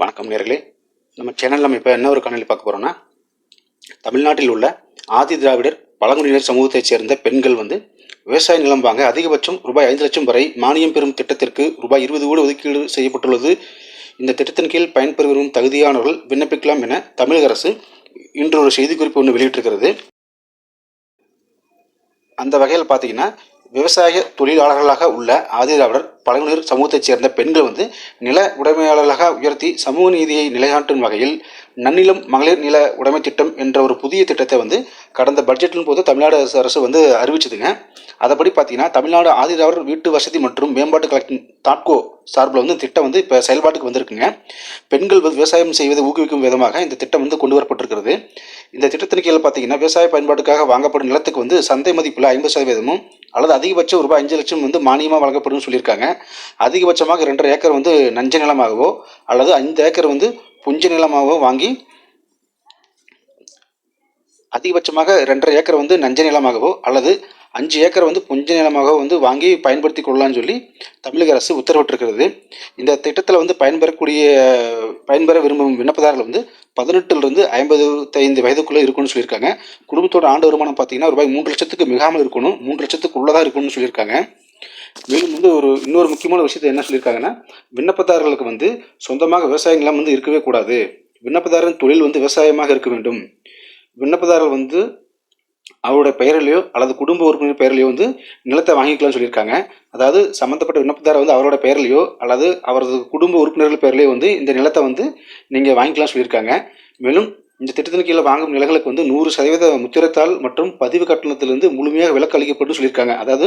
வணக்கம் நேர்களே. நம்ம சேனலில் நம்ம இப்போ என்ன ஒரு காணொலி பார்க்க போகிறோம்னா தமிழ்நாட்டில் உள்ள ஆதி திராவிடர் பழங்குடியினர் சமூகத்தைச் சேர்ந்த பெண்கள் வந்து விவசாய நிலம் வாங்க அதிகபட்சம் ரூபாய் ஐந்து லட்சம் வரை மானியம் பெறும் திட்டத்திற்கு ரூபாய் இருபது கோடி ஒதுக்கீடு செய்யப்பட்டுள்ளது. இந்த திட்டத்தின் கீழ் பயன்பெற விரும்பும் தகுதியானவர்கள் விண்ணப்பிக்கலாம் என தமிழக அரசு இன்று ஒரு செய்திக்குறிப்பு ஒன்று வெளியிட்டிருக்கிறது. அந்த வகையில் பார்த்தீங்கன்னா விவசாய தொழிலாளர்களாக உள்ள ஆதிதிராவிடர் பழங்குடியினர் சமூகத்தைச் சேர்ந்த பெண்கள் வந்து நில உடைமையாளர்களாக உயர்த்தி சமூக நீதியை நிலைநாட்டும் வகையில் நன்னிலம் மகளிர் நில உடைமை திட்டம் என்ற ஒரு புதிய திட்டத்தை வந்து கடந்த பட்ஜெட்டின் போது தமிழ்நாடு அரசு- அரசு வந்து அறிவிச்சதுங்க. அதைப்படி பார்த்தீங்கன்னா தமிழ்நாடு ஆதிதிராவிடர் வீட்டு வசதி மற்றும் மேம்பாட்டு கலெக்டர் தாட்கோ சார்பில் வந்து திட்டம் வந்து இப்போ செயல்பாட்டுக்கு வந்திருக்குங்க. பெண்கள் வந்து விவசாயம் செய்வதை ஊக்குவிக்கும் விதமாக இந்த திட்டம் வந்து கொண்டு வரப்பட்டிருக்கிறது. இந்த திட்டத்தின் கீழே பார்த்தீங்கன்னா விவசாய பயன்பாட்டுக்காக வாங்கப்படும் நிலத்துக்கு வந்து சந்தை மதிப்பில் ஐம்பது சதவீதமும் அல்லது அதிகபட்சம் ரூபாய் அஞ்சு லட்சம் வந்து மானியமாக வழங்கப்படும் சொல்லியிருக்காங்க. அதிகபட்சமாக ரெண்டரை ஏக்கர் வந்து நஞ்ச நிலமாகவோ அல்லது ஐந்து ஏக்கர் வந்து புஞ்ச நிலமாகவோ வாங்கி அதிகபட்சமாக ரெண்டரை ஏக்கர் வந்து நஞ்ச நிலமாகவோ அல்லது அஞ்சு ஏக்கர் வந்து புஞ்ச நிலமாகவோ வந்து வாங்கி பயன்படுத்தி கொள்ளலாம்னு சொல்லி தமிழக அரசு உத்தரவிட்டிருக்கிறது. இந்த திட்டத்தில் வந்து பயன்பெறக்கூடிய பயன்பெற விரும்பும் விண்ணப்பதாரர்கள் வந்து பதினெட்டுலேருந்து ஐம்பத்தைந்து வயதுக்குள்ளே இருக்கணும்னு சொல்லியிருக்காங்க. குடும்பத்தோட ஆண்டு வருமானம் பார்த்தீங்கன்னா ரூபாய் மூன்று லட்சத்துக்கு மிகாமல் இருக்கணும் மூன்று லட்சத்துக்கு உள்ளதாக இருக்கணும்னு சொல்லியிருக்காங்க. மேலும் வந்து ஒரு இன்னொரு முக்கியமான விஷயத்தை என்ன சொல்லியிருக்காங்கன்னா விண்ணப்பதாரர்களுக்கு வந்து சொந்தமாக விவசாயங்கள்லாம் வந்து இருக்கவே கூடாது. விண்ணப்பதாரரின் தொழில் வந்து விவசாயமாக இருக்க வேண்டும். விண்ணப்பதாரர் வந்து அவருடைய பெயரிலையோ அல்லது குடும்ப உறுப்பினர் பெயரிலையோ வந்து நிலத்தை வாங்கிக்கலாம்னு சொல்லியிருக்காங்க. அதாவது சம்மந்தப்பட்ட விண்ணப்பதாரர் வந்து அவரோட பெயர்லையோ அல்லது அவரது குடும்ப உறுப்பினர்கள் பெயர்லையோ வந்து இந்த நிலத்தை வந்து நீங்கள் வாங்கிக்கலாம் சொல்லியிருக்காங்க. மேலும் இந்த திட்டத்தின் கீழே வாங்கும் நிலங்களுக்கு வந்து நூறு சதவீத முத்திரத்தால் மற்றும் பதிவு கட்டணத்திலிருந்து முழுமையாக விலக்கு அளிக்கப்படும் சொல்லியிருக்காங்க. அதாவது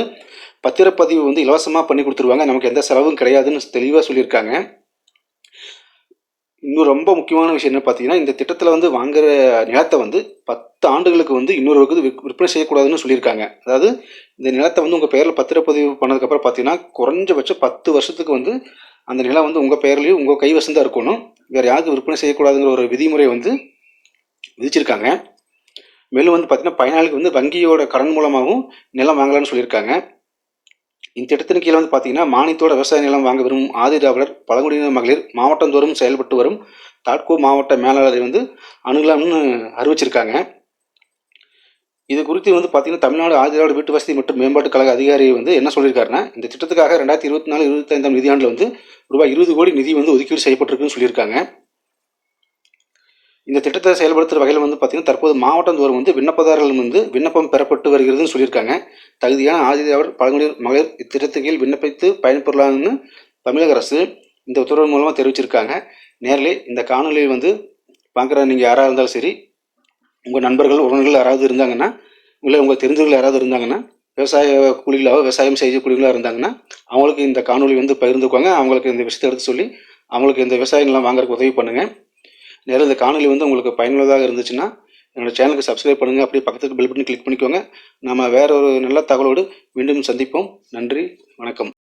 பத்திரப்பதிவு வந்து இலவசமாக பண்ணி கொடுத்துருவாங்க. நமக்கு எந்த செலவும் கிடையாதுன்னு தெளிவாக சொல்லியிருக்காங்க. இன்னும் ரொம்ப முக்கியமான விஷயம் என்ன பார்த்தீங்கன்னா இந்த திட்டத்தில் வந்து வாங்குற நிலத்தை வந்து பத்து ஆண்டுகளுக்கு வந்து இன்னொருவருக்கு விற்- விற்பனை செய்யக்கூடாதுன்னு சொல்லியிருக்காங்க. அதாவது இந்த நிலத்தை வந்து உங்கள் பெயரில் பத்திரப்பதிவு பண்ணதுக்கப்புறம் பார்த்தீங்கன்னா குறைஞ்சபட்சம் பத்து வருஷத்துக்கு வந்து அந்த நிலம் வந்து உங்கள் பெயர்லேயும் உங்கள் கைவசம் தான் இருக்கணும். வேறு யாருக்கும் விற்பனை செய்யக்கூடாதுங்கிற ஒரு விதிமுறை வந்து விதிச்சிருக்காங்க. மேலும் வந்து பார்த்தீங்கன்னா பயனாளிக்கு வந்து வங்கியோட கடன் மூலமாகவும் நிலம் வாங்கலாம்னு சொல்லியிருக்காங்க. இந்த திட்டத்தின் கீழே வந்து பார்த்தீங்கன்னா மானியத்தோட விவசாய நிலம் வாங்க விரும்பும் ஆதிதிராவிடர் பழங்குடியினர் மகளிர் மாவட்டந்தோறும் செயல்பட்டு வரும். தாட்கோ மாவட்ட மேலாளரை வந்து அணுகலாம்னு அறிவிச்சிருக்காங்க. இது குறித்து வந்து பார்த்தீங்கன்னா தமிழ்நாடு ஆதிதிராவிடர் வீட்டு வசதி மற்றும் மேம்பாட்டு கழக அதிகாரி வந்து என்ன சொல்லியிருக்காருன்னா இந்த திட்டத்துக்காக ரெண்டாயிரத்தி இருபத்தி நாலு இருபத்தைந்தாம் நிதியாண்டில் வந்து ரூபாய் இருபது கோடி நிதி வந்து ஒதுக்கீடு செய்யப்பட்டிருக்குன்னு சொல்லியிருக்காங்க. இந்த திட்டத்தை செயல்படுத்துகிற வகையில் வந்து பார்த்தீங்கன்னா தற்போது மாவட்டந்தோறும் வந்து விண்ணப்பதாரர்கள் வந்து விண்ணப்பம் பெறப்பட்டு வருகிறதுன்னு சொல்லியிருக்காங்க. தகுதியான ஆதிதிராவிடர் பழங்குடியினர் மகளிர் இத்திட்டத்தின் கீழ் விண்ணப்பித்து பயன்பெறலாம்னு தமிழக அரசு இந்த உத்தரவு மூலமாக தெரிவிச்சிருக்காங்க. நேரில் இந்த காணொலியை வந்து பார்க்குற நீங்கள் யாராக இருந்தாலும் சரி உங்கள் நண்பர்கள் உறவினர்கள் யாராவது இருந்தாங்கன்னா இல்லை உங்கள் தெரிஞ்சவர்கள் யாராவது இருந்தாங்கன்னா விவசாய கூலிகளாக விவசாயம் செய்யக்கூடியவங்களாக இருந்தாங்கன்னா அவங்களுக்கு இந்த காணொலி வந்து பகிர்ந்துக்குவாங்க. அவங்களுக்கு இந்த விஷயத்தை எடுத்து சொல்லி அவங்களுக்கு இந்த விவசாயங்கள்லாம் வாங்குறதுக்கு உதவி பண்ணுங்கள் நேரில் இந்த காணொலி வந்து உங்களுக்கு பயனுள்ளதாக இருந்துச்சுன்னா என்னோட சேனலுக்கு சப்ஸ்கிரைப் பண்ணுங்கள் அப்படியே பக்கத்துக்கு பெல் பட்டன் கிளிக் பண்ணிக்கோங்க. நம்ம வேற ஒரு நல்ல தகவலோடு மீண்டும் சந்திப்போம். நன்றி வணக்கம்.